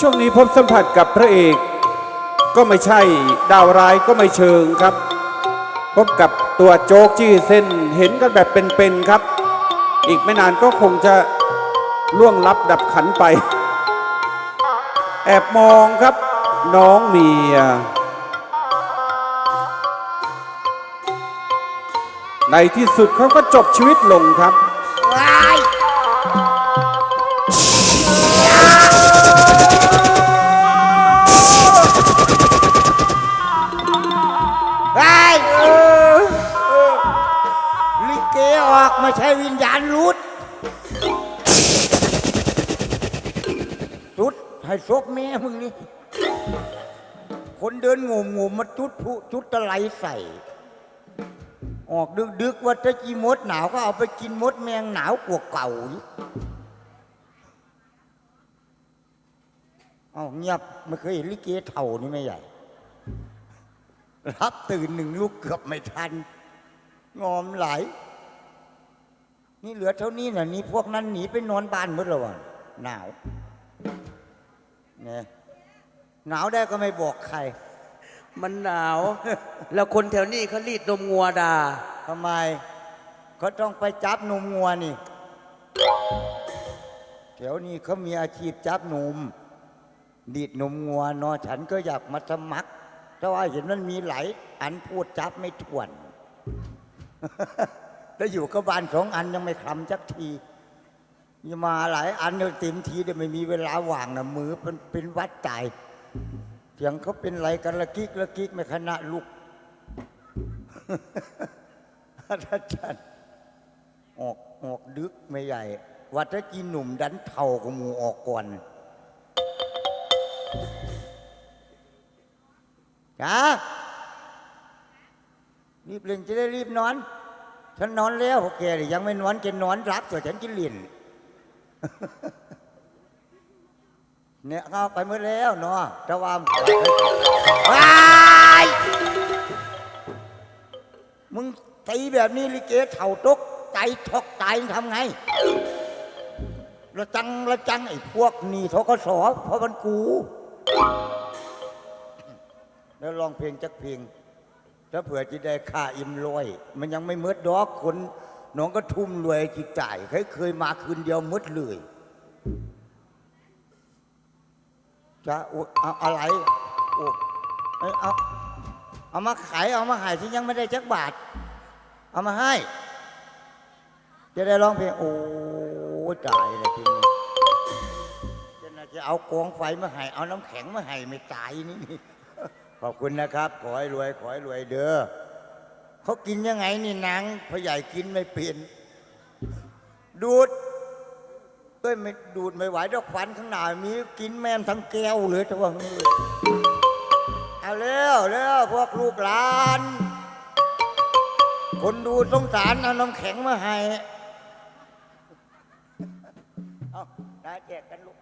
ช่วงนี้พบสัมผัสกับพระเอกก็ไม่ใช่ดาวร้ายก็ไม่เชิงครับ พบกับตัวโจ๊กจี้เส้นเห็นกันแบบเป็นๆครับ อีกไม่นานก็คงจะล่วงลับดับขันไป แอบมองครับ น้องเมีย ในที่สุดเขาก็จบชีวิตลงครับ เกออกไม่ใช่วิญญาณรุดจุดให้ศพแม่มึงนี่ คนเดินงมงมๆมาจุดพลุจุดตะไลใส่ ออกดึกดึกว่าถ้าจีมดหนาวก็เอาไปกินมดแมงหนาวกว่าเก่าเอาเงียบไม่เคยเห็นลิเกเท่านี่ไม่ใหญ่ รับตื่นหนึ่งลูกเกือบไม่ทัน งอมไหล นี่เหลือเท่านี้น่ะนี่พวกนั้นหนีไปนอนบ้านหมดแล้ววะหนาวเนี่ยหนาวได้ก็ไม่บอกใคร มันหนาว แล้วคนแถวนี้เขารีดนมงัวดาทำไมเขาต้องไปจับหนุ่มงัวนี่แถวนี้เขามีอาชีพจับหนุ่มดีดหนุ่มงัวเนอะฉันก็อยากมาสมัครแต่ว่าเห็นมันมีหลายอันพูดจับไม่ถ้วน แล้วอยู่กับบ้านสองอันยังไม่คลำจักทีมาหลายอันเต็มทีเดี๋ยวไม่มีเวลาว่างนะมือเป็นเป็นวัดตายเสียงเขาเป็นไรกันละกิกละกิกไม่ขณะลุกอาจารย์ออกออกดึกไม่ใหญ่ว่าถ้ากินหนุ่มดันเท่ากับหมูออกก่อนจ้ารีบเล่นจะได้รีบนอน ฉันนอนแล้วโอเคเลยยังไม่นอนจะนอนรับส่วนฉันจะเล่นเนี่ยเข้าไปเมื่อแล้วเนาะแต่ว่าว้ายมึงตีแบบนี้ลิเกเถ่าตกใจทอกตายทำไงระจังระจังไอ้พวกนี่ทกสเพราะมันกู แล้วลองเพลงจักเพลง ถ้าเผื่อจะได้ค่าอิ่มลอยมันยังไม่มืดดอกคนน้องก็ทุ่มรวยจิตจ่ายเคยเคยมาคืนเดียวมืดเลยจะโอ้เอาอะไรโอ้เอ้ยเอาเอามาขายเอามาขายที่ยังไม่ได้จักบาท เอามาให้ จะได้ร้องเพลงโอ้ตายเลยทีนี้จะน่าจะเอากองไฟมาให้เอาน้ำแข็งมาให้ไม่ตายนี่ ขอบคุณนะครับ ขอให้รวย ขอให้รวยเด้อเขากินยังไงนี่นางพ่อใหญ่กินไม่เป็นดูดเอ้ยไม่ดูดไม่ไหวดอกฟันข้างหน้ามีกินแม่นทั้งแก้วเลยจะว่างี้เอาเร็วเร็วพวกลูกหลาน คนดูสงสารเอาน้ำแข็งมาให้เอาได้แจกกันลูก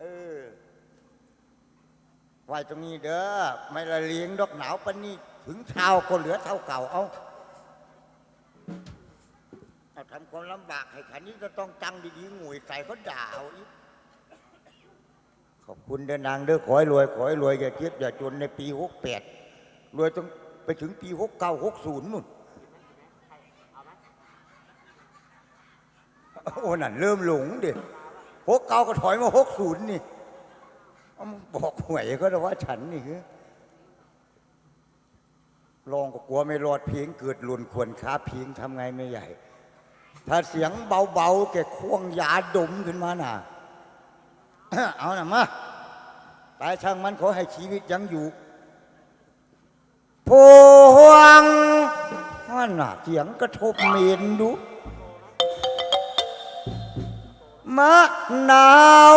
เออ ไว้ตรงนี้เด้อไม่ละเลี้ยงดอกหนาวปนนี้ถึงเช้าก็เหลือเท่าเก่าเอาเอาทำความลำบากให้ขันนี้ก็ต้องจังดีๆงวยใส่เขาด่าเอาอีกขอบคุณเดินนางเด้อขอให้รวยขอให้รวยอย่าเจ็บอย่าจนในปีหกแปดรวยต้องไปถึงปีหกเก้าหกศูนย์นู่นโอ้นั่นเริ่มหลงเด็หกเก้าก็ถอยมาหกศูนย์นี่ เอามาบอกหวยก็ได้ว่าฉันนี่คือลองก็กลัวไม่รอดเพียงเกิดหล่นควรค้าเพียงทำไงไม่ใหญ่ ถ้าเสียงเบาๆแกควงยาดมขึ้นมาน่ะ เอาหน่ะมาไปช่างมันขอให้ชีวิตยังอยู่พวงนั่นน่ะเสียงกระทบเมนดูมะนาว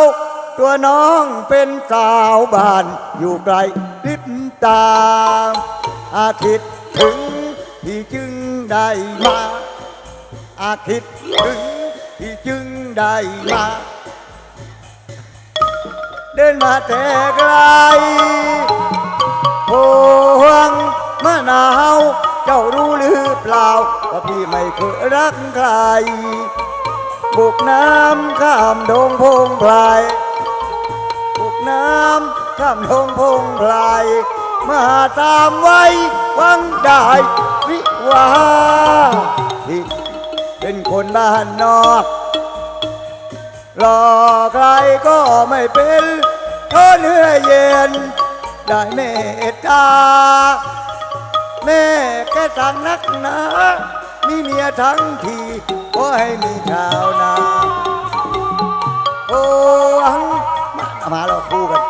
ตัวน้องเป็นสาวบ้านอยู่ไกลลิบตา อาคิดถึงที่จึงได้มา อาคิดถึงที่จึงได้มา เดินมาแต่ไกลพวงมะนาว เจ้ารู้หรือเปล่า ว่าพี่ไม่เคยรักใครบุกน้ำข้ามดงพงไพร ข้ามทงพงไพรมาตามไว้วังได้วิวาที่เป็นคนบ้านนอกรอใครก็ไม่เป็นเพราะเนื้อเย็น ได้เมตตา แม่แค่สั่งนักหนามีเมียทั้งทีก็ให้มีชาวนาโอ้หัง มามาเราคู่กัน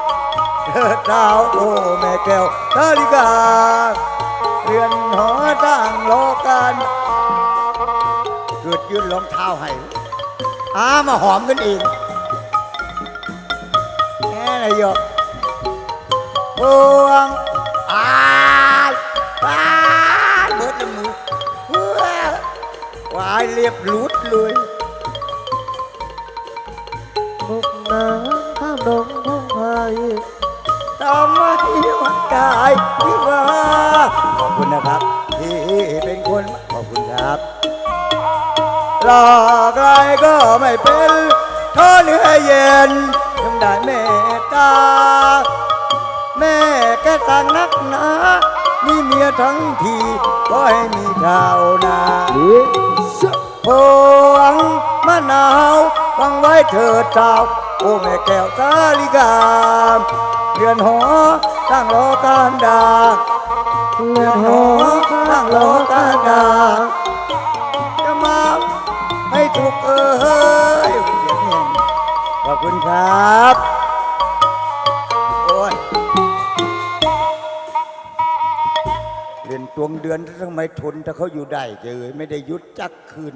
เถิดดาวโอ้แม่แก้วนาฬิกา เรือนหอตั้งโลกันเกิดยืนรองเท้าให้อามาหอมกันเองแค่ไหนหยอกพวงอายอายเบิดละมือเฮ้ยวายเรียบหลุดเลย ไปที่ว่าขอบคุณนะครับ ที่เป็นคนขอบคุณครับหลอกใครก็ไม่เป็นท่าเนื้อเย็นยังได้เมตตา แม่แค่ต่างนักหนามีเมียทั้งทีก็ให้มีชาวนาเอ๊ะพวงมะนาวฟังไว้เถิดเจ้าโอ้แม่แก้วสาลิกา เรือนหอตั้งรอการดาเลือดหอข้งโลกาดา จะมาให้ถูกเอ้ยเสียงแห่งขอบคุณครับโอ้ยเรียนตวงเดือนทำไมทนถ้าเขาอยู่ได้เจอไม่ได้ยุดจักคืน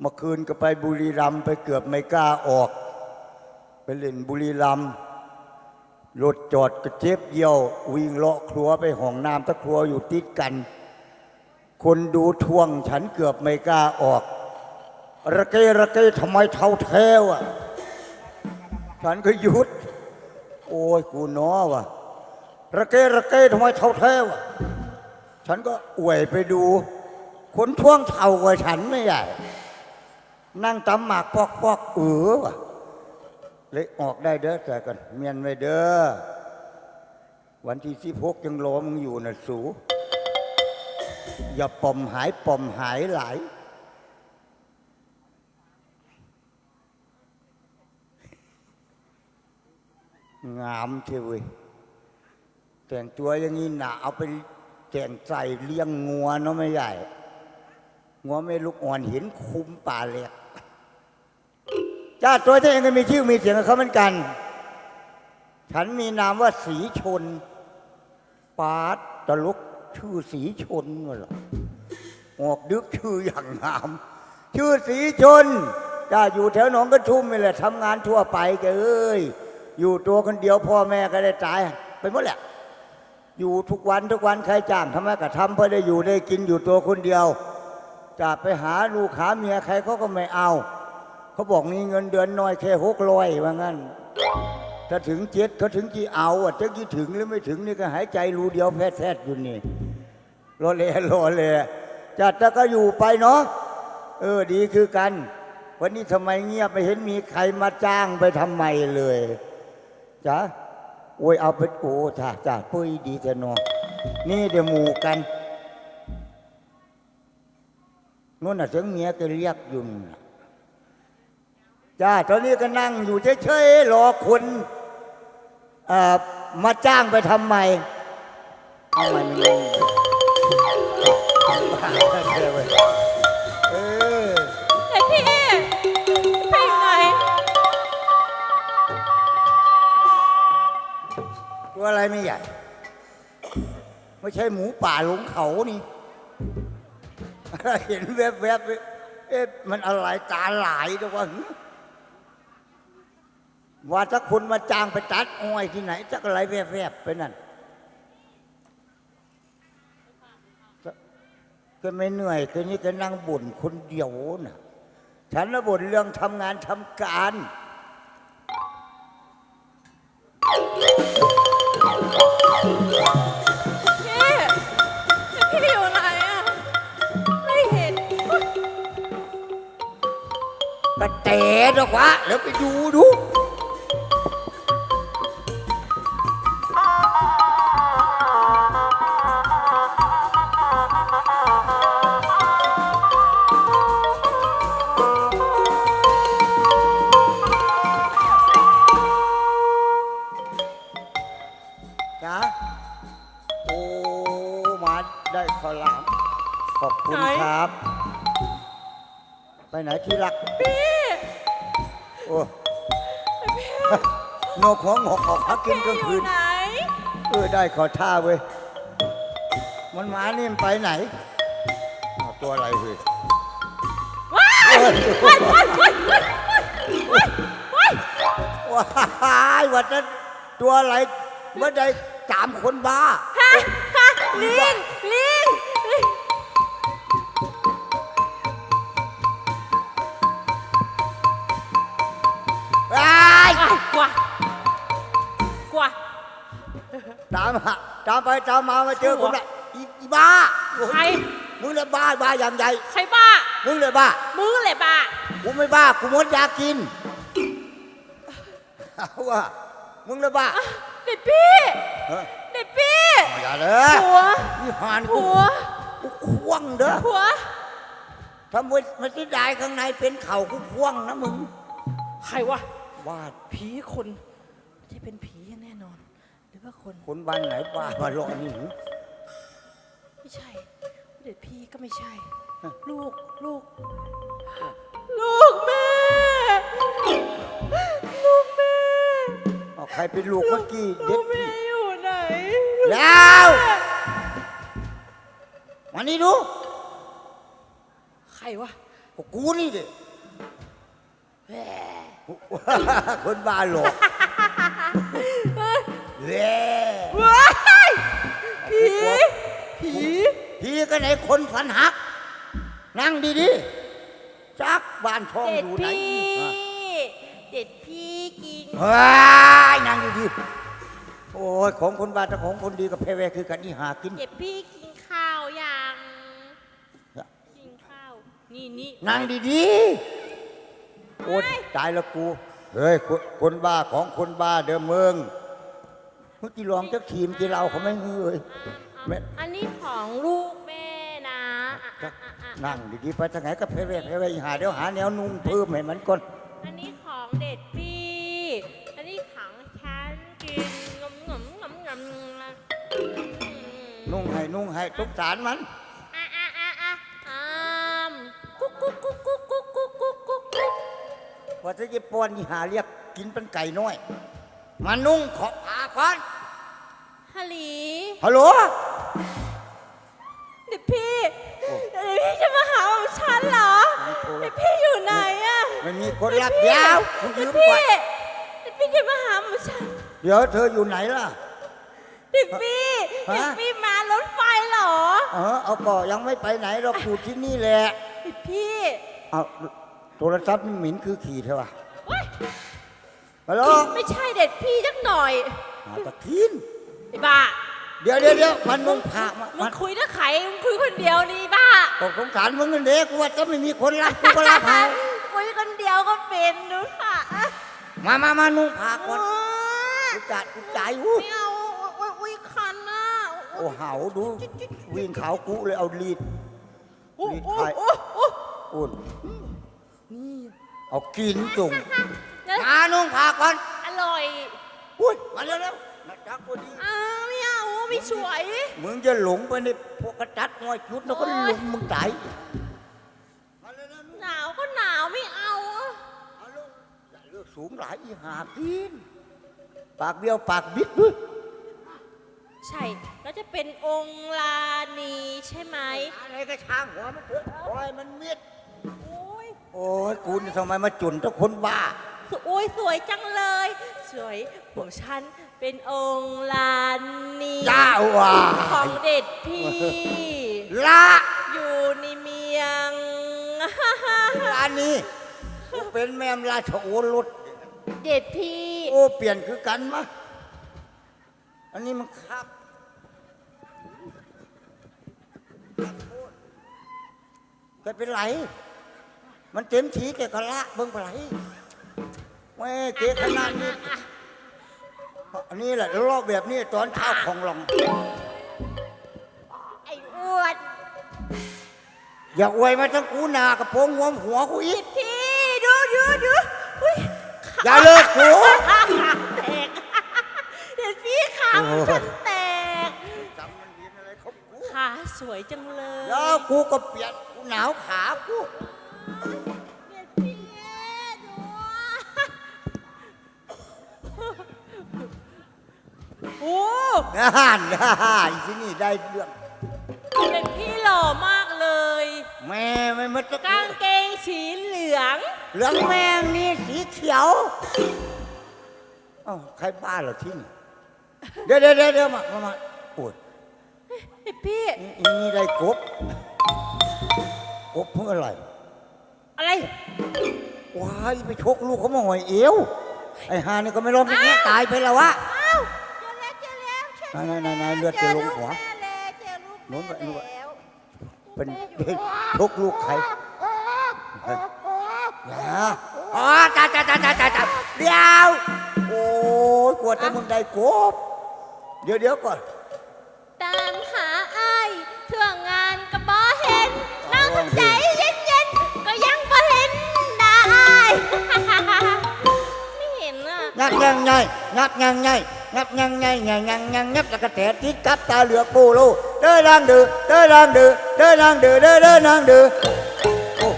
เมื่อคืนก็ไปบุรีรัมย์ไปเกือบไม่กล้าออก ไปเล่นบุรีรัมย์ รถจอดกระเจ็บเยี่ยว วิ่งเลาะครัวไปห้องน้ำตะครัวอยู่ติดกัน คนดูท่วงฉันเกือบไม่กล้าออก ระเกระเกทำไมเท่าแท้วอะ ฉันก็หยุด โอ้ยกูน้อว่ะ ระเกระเกทำไมเท่าแท้วอะ ฉันก็อวยไปดู คนท่วงเท่ากว่าฉันไม่ใหญ่ นั่งตำหมากปอกปอกเออว่ะ เลยออกได้เด้อแต่กันเมียนไว้เด้อวันที่สิบหกยังรอมึงอยู่น่ะสู อย่าปอมหายปอมหายหลายงามเชียวเว้ยแต่งตัวอย่างนี้หนาเอาไปแต่งใส่เลี้ยงงัวเนาะไม่ใหญ่งัวไม่ลูกอ่อนเห็นคุ้มป่าเล็ก จ้าตัวเธอเองก็มีชื่อมีเสียงกับเขาเหมือนกัน ฉันมีนามว่าสีชน ปาดตลุกชื่อสีชนวะเหรอออกดึกชื่ออย่างงาม ชื่อสีชนจ้าอยู่แถวหนองกระทุ่มนี่แหละทำงานทั่วไปแกเอ้ย อยู่ตัวคนเดียวพ่อแม่ก็ได้ตาย ไปหมดแหละ อยู่ทุกวันทุกวันใครจ้างทำไมก็ทำเพื่อได้อยู่ได้กินอยู่ตัวคนเดียวจะไปหาลูกหาเมียใครเขาก็ไม่เอา เขาบอกมีเงินเดือนน้อยแค่หกร้อยว่างั้น ถ้าถึงเจ็ดเขาถึงกี่เอาอะจะกี่ถึงหรือไม่ถึงนี่ก็หายใจรูเดียวแพทแทดอยู่นี่รอเล่รอเล่จัดแล้วก็อยู่ไปเนาะเออดีคือกัน วันนี้ทำไมเงียบไม่เห็นมีใครมาจ้างไปทำไมเลยจ้ะโอ้ยเอาไปโอ้จ้าจ้าปุ้ยดีแต่นอนี่เดี๋ยวหมู่กันนู่นน่ะเสียงเมียก็เรียกอยู่น่ะ จ้าตอนนี้ก็นั่งอยู่เฉยๆรอคนอมาจ้างไปทำไมทำไมไม่งงเออไอ้พี่พี่ไหนตัวอะไรไม่ใหญ่ไม่ใช่หมูป่าหลงเขานี่ เห็นแวบๆเอ๊ะมันอะไรตาหลายจังวะหึ ว่าถ้าคนมาจ้างไปตัดอ้อยที่ไหนจะอะไรแวบๆไปนั่นก็ไม่เหนื่อยก็นี่ก็นั่งบ่นคนเดียวนะฉันน่ะบ่นเรื่องทำงานทำการพี่พี่อยู่ไหนอะไม่เห็นก็เตะดอกวะแล้วไปดูดู ข้าวหลาม ขอบคุณไหน ครับ ไปไหนที่รัก พี่โอ้งกหัวงอกออกหากินกลางอคืยู่นไหน เออได้ขอท่าเว้ย มันมานี่มันไปไหนเอาตัวอะไรเว้ย ว้ายเอ้ยว้ายว้ายว้ายว้ายว้ายว้ายวันนั้นตัวอะไรเมื่อใดสามคนบ้า ฮะฮะลิงลิง ตามหาตามไปตามมามาเจอคนละอีอีบ้าใคร มึงเลยบ้าบ้าอย่างใหญ่ใครบ้า มึงเลยบ้า มึงแหละบ้า กูไม่บ้า กูมดยากินเอาว่ามึงเลยบ้า เด็ดพี่เฮ้ยเด็ดพี่อย่าเลยหัวนี่หานกูหัวกูควงเด้อหัวถ้ามันมันที่ได้ข้างในเป็นเข่ากูควงนะมึง ใครวะวาดผีคนที่เป็นผีแน่นอนห รือว่าคนคนบ้านไหนบ้ามาหลอกนี่หนูไม่ใช่ เด็ดพี่ก็ไม่ใช่ ลูกลูก ลูกแม่ ลูกแม่เอาใครเป็นลูกเมื่อกี้ลูเด็กกแม่อยู่ไหนแล้วมานี่ดูใครวะก็กูนี่ดิ คนบ้าหลอกแห ว่ว้ายผีผีพี่ก็ไหนคนฝันหัก นั่งดีๆจักบ้านช่องเด็ดอยู่ไหนพี่อะเด็ดพี่กินเฮ้ยนั่งดีๆโอ้ยของคนบ้านแต่ของคนดีกับเพเวคือกันนี่หากิน เด็ดพี่กินข้าวยังกินข้าวนี่นี่นั่งดีๆโอ๊ยตายแล้วกูเฮ้ยคนคนบ้าของคนบ้าเดิมเมือง เมื่อกี้ลองจักทีมที่เราเขาไม่มือเลยแม่อันนี้ของลูกแม่นะอะจัอะกอะอะนั่งดีๆไปทางไหนก็เพเวเพเวหาเดี๋ยวหาแนวนุ่งเพิ่มให้มันก่อนอันนี้ของเด็ดพี่ อันนี้ของฉันกินงมงมงมงมนุ่งให้นุ่งให้ทุกสารมัน อะอะอะอะอ่ามกุ๊กกุ๊กกุ๊กกุ๊กกุ๊กกุ๊กกุ๊กกุ๊กกุ๊กว่าจะจะป้อนนี่หาเรียกกินเป็นไก่น้อย มานุ่งขอพา ก่อนฮัลโหลฮัลโหล เด็ดพี่เด็ดพี่จะมาหาของฉันเหรอเด็ดพี่อยู่ไหนอะไม่มีคนรับยาวคุณเด็ยืดมพี่ก่อนเด็ดพี่จะมาหาของฉันเดี๋ยวเธออยู่ไหนล่ะ เด็ดพี่ฮะ เด็ดพี่มารถไฟเหรอเออเอาก็ยังไม่ไปไหนเราอยู่ที่นี่แหละเด็ดพี่เอาโทรศัพท์มันหมิ่นคือขี่เธอวะเว้ยฮัลโหลไม่ใช่เด็ดพี่จักหน่อย หาตะคินไอ้บ้า เดี๋ยวเดี๋ยวเดี๋ยวมันมึงพามามึมังนคุยนะไขมึงคุยคนเดียวนี่บ้าตกสงสารมึงนั่นเด็กกูว่าจะไม่มีคนรับกูก็รับให้คุยคนเดียวก็เป็นดูค่ะมามามานุ่งผ้าก่อนโอ๊ยกูจัดกูใจายอู้ไม่เอาโอ๊ยอุ้ยคันน่ะโอ้เห่าดูวิ่งเขากูเลยเอาลีด โอ้ยรีดโอ้ไข่ยโอ้ยโอ้ยอุ่นเอากินจุงเดี๋ยวมานุ่งผ้าก่อนอร่อย อุ้ยมาเร็วๆนักจักพอดีอ้าวไม่เอาไม่สวย มึงจะหลงไปในพวกกระจัดน้อยชุดแล้วก็หลงมึงตายมาเร็วๆนุ่งหนาวก็หนาวไม่เอาอะเอาลูกอย่าเลือกสูงหลายอีหากินปากเบี้ยวปากบิดด้วยใช่แล้วจะเป็นองค์ลานีใช่ไหมอะไรก็ช่างหัวมันเถอะโอ้ยมันเมียดโอ้ยโอ้ยกูนี่ทำไมมาจุนเจ้าคนบ้าสโอ้ยสวยจังเลย สวยของฉันเป็นองค์ลานีเจ้าว่ะของเด็ดพี่ ละอยู่ในเมียง ร้านนี้กูเป็นแม่มราชโอรสเด็ดพี่ โอ้เปลี่ยนคือกันมะอันนี้มันครับแกเป็นไร มันเต็มทีแกก็ละเบิ่งไปไหล แม่เก๋ขนาดนี้อันนี้แหละรอบแบบนี้ตอนเช้าของหลองไอ้อ้วนอย่าอวยมาทั้งกูหนากระโปรงหัวหัวกูอีกพี่ดูดูดูอุ้ยอย่าเลิกกูขาแตกเด็ดพี่ขาของฉันแตก จำมันเรียนอะไรเขากูขาสวยจังกูก็เปียกกูหนาวขากู อ้น่านน่านที่นี่ได้เรื่องเด็ดพี่หล่อมากเลย แม่ไม่มาตะกางเกงสีเหลือง เหลืองแมงนี่สีเขียวอ้าใครบ้าเหรอที่นี่เดี๋ยวเดี๋ยวเดี๋ยวมามามาโอ้ยเด็ดพี่นี่ได้กบกบเพื่ออะไร อะไรว้ายไปชกลูกเขามาหอยเอวไอ้ฮานี่ก็ไม่รอดอย่างเงี้ยตายไปแล้ววะ แล้วเจอไหนไหนไหนเลือดจะลงหัวแม่แล้วเจอลูกโน้นไปโน้นไปแล้วเป็นชกลูกใครอย่าอ๋อจ้าจ้าจ้าจ้าจ้าจ้าเดี๋ยวโอ้ยกลัวแต่มึงได้กบเดี๋ยวเดี๋ยวก่อนตามหาอ้ายเทื่องานก็บ่เห็นนั่งใจเย็นๆก็ยังบ่เห็นได้ ไม่เห็นอะ งับยังไงงับยังไง งับยังไงงับยังยังงับแล้วก็แถติดกับตาเหลือกปูลูเดินนางดื้อเดินนางดื้อเดินนางดื้อเดินเดินนางดื้อโอ้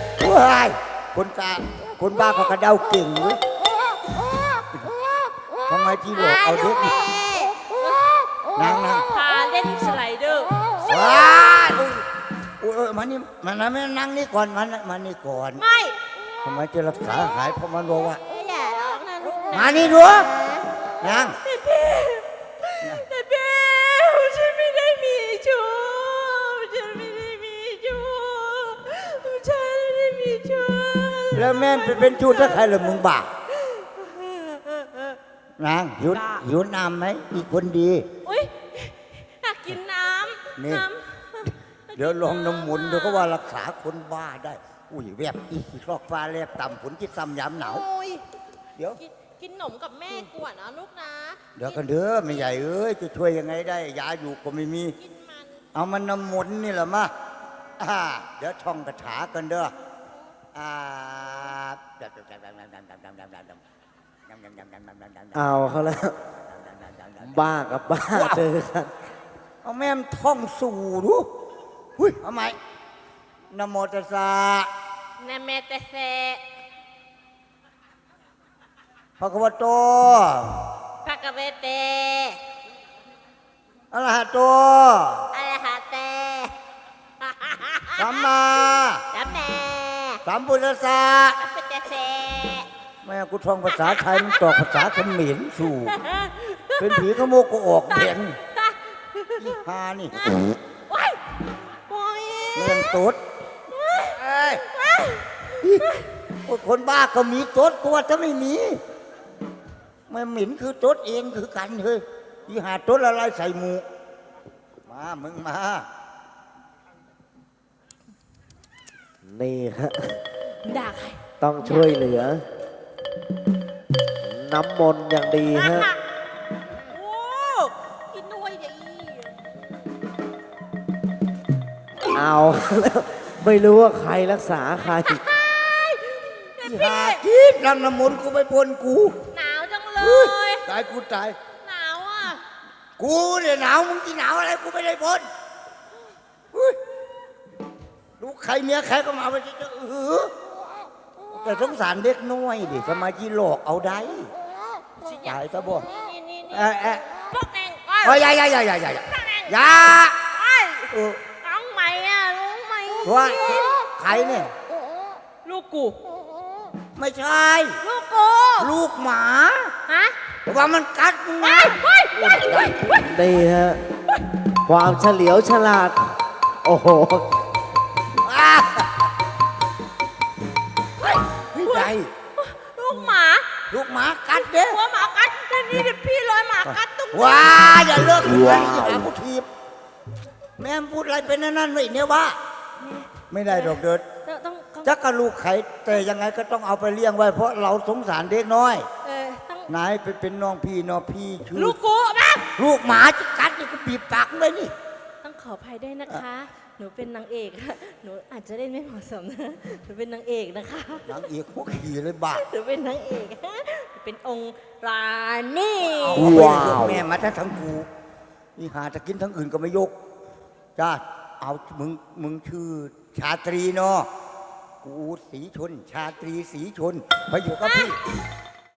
ว้ายคนกลางคนบ้าก็กระเดาเก่งเว้ยทำไมที่หลอกเอาเด็กนี่นางนางพาเล่นสไลเดอร์ว้ายโอ้ยโอ้ยมานี่มานะไม่นั่งนี่ก่อนมานะมานี่ก่อนไม่ทำไมจะรักษาหายเพราะมันบอกว่าอย่าร้องนะลูกนะมานี่ดูนาง แต่เบลฉันไม่ได้มีชู้ฉันไม่ได้มีชู้ฉันไม่ได้มีชู้แล้วแม่นเป็นชู้ถ้าใครเหรือมึงบ้านางหิวหิวน้ำไหมอีกคนดีอุ้ยอยากกินน้นี่ำน้ำเดี๋ยวลองน้ำมุนเดี๋ยวก็ว่ารักษาคนบ้าได้ อุ้ยแวบอีกลอกฟ้าแลบต่ำฝนที่ต่ำยามหนาว โอ้ยเดี๋ยว กินกินหนมกับแม่กวนนะลูกนะเดี๋ยวกันเด้อไม่ใหญ่เอ้ยจะช่วยยังไงได้ยาอยู่ก็ไม่มี กินมันเอามันน้ำมนต์นี่แหละมาอ่าเดี๋ยวท่องคาถากันเด้ออ่าเอาเขาแล้ว บ้ากับบ้าเจอกันเอาแม่มท่องสู่ดูหุ้ยเอาไหมนะโมตัสสะนาเมเตเซ พระคัมภโตภะกะเวเตอะระหะโตอะระหะเตสัมมาดัมแม่สัมพุทธัสสะอัปเปเตเซแม่กูท่องภาษาไทยมันตอกภาษาเขมรสู่เป็นผีขโมกก็ออกเด่นอีฮานี่ว้ายโอ้ยเรื่องตุ๊ดเอ้ยโอ้ยคนบ้าก็มีตุ๊ดกูว่าจะไม่มี ไม่หมิ่นคือตุ๊ดเองคือกันเฮ้ยอีหาตุ๊ดอะไรใส่หมูมามึงมา นี่ฮะ ด่าใครต้องช่วยเหลือ น้ำมนต์อย่างดีฮะ โอ้กินด้วยเดี๋ยวอีเอาแล้วไม่รู้ว่าใครรักษาใคร อีหาคิดนำน้ำมนต์กูไปปนกูหนาวจังเลเฮ้ยยตายกูตาย หนาวอะ กูเนี่ยหนาวมึงที่หนาวอะไรกูไม่ได้บนเฮ้ยลูกใครเมียใครก็มาไปจะเออแต่สงสารเด็กน้อยดิทำไมที่หลอกเอาได้ตายซะบ่นี่นี่นี่เอ๊ะเอ๊ะพวกแองเฮ้ยอย่าอย่าอย่าอย่าอย่าอย่าอย่าไอ้ยเออน้องใหม่อะน้องใหม่ว่าใครเนี่ย ลูกกู ไม่ใช่ ลูกกู ลูกหมา ฮะแต่ว่ามันกัดมึงเฮ้นะยเฮ้ยเฮ้ยเฮ้ยเฮ้ยนี่ฮะความเฉลียวฉลาด โอ้โหอะเฮ้ยไม่ใช่ลูกหมาลูกหมากัดเด้หัวหมากัดแล้วนี่เดี๋ยวพี่รอยหมากัดตุ๊กว้าอย่าเลิกคุณนะอย่าหาผู้ทีบแม่มพูดอะไรเป็นนั่นๆไว้เนี่ยว่า ไม่ได้ดอกเดิดต้องต้องต้อง จักกะลูกไข่แต่ยังไงก็ต้องเอาไปเลี้ยงไว้เพราะเราสงสารเด็กน้อยเออต้อง นายไปเป็นน้องพี่น้องพี่ชื่อลูกกูมาลูกหมาจะกัดนี่ก็บีบปากเลยนี่ ต้องขออภัยด้วยนะคะ หนูเป็นนางเอก หนูอาจจะเล่นไม่เหมาะสมนะ หนูเป็นนางเอกนะคะนางเอกหัวขี่เลยบาดหนูเป็นนางเอกหนูเป็นองค์ราณีเอาไปเลยว้าวยกแม่มาถ้าทั้งกูนี่หาจะกินทั้งอื่นก็ไม่ยกจ้าเอามึงมึงชื่อชาตรีเนาะกูสีชน ชาตรีสีชนมาอยู่กับพี่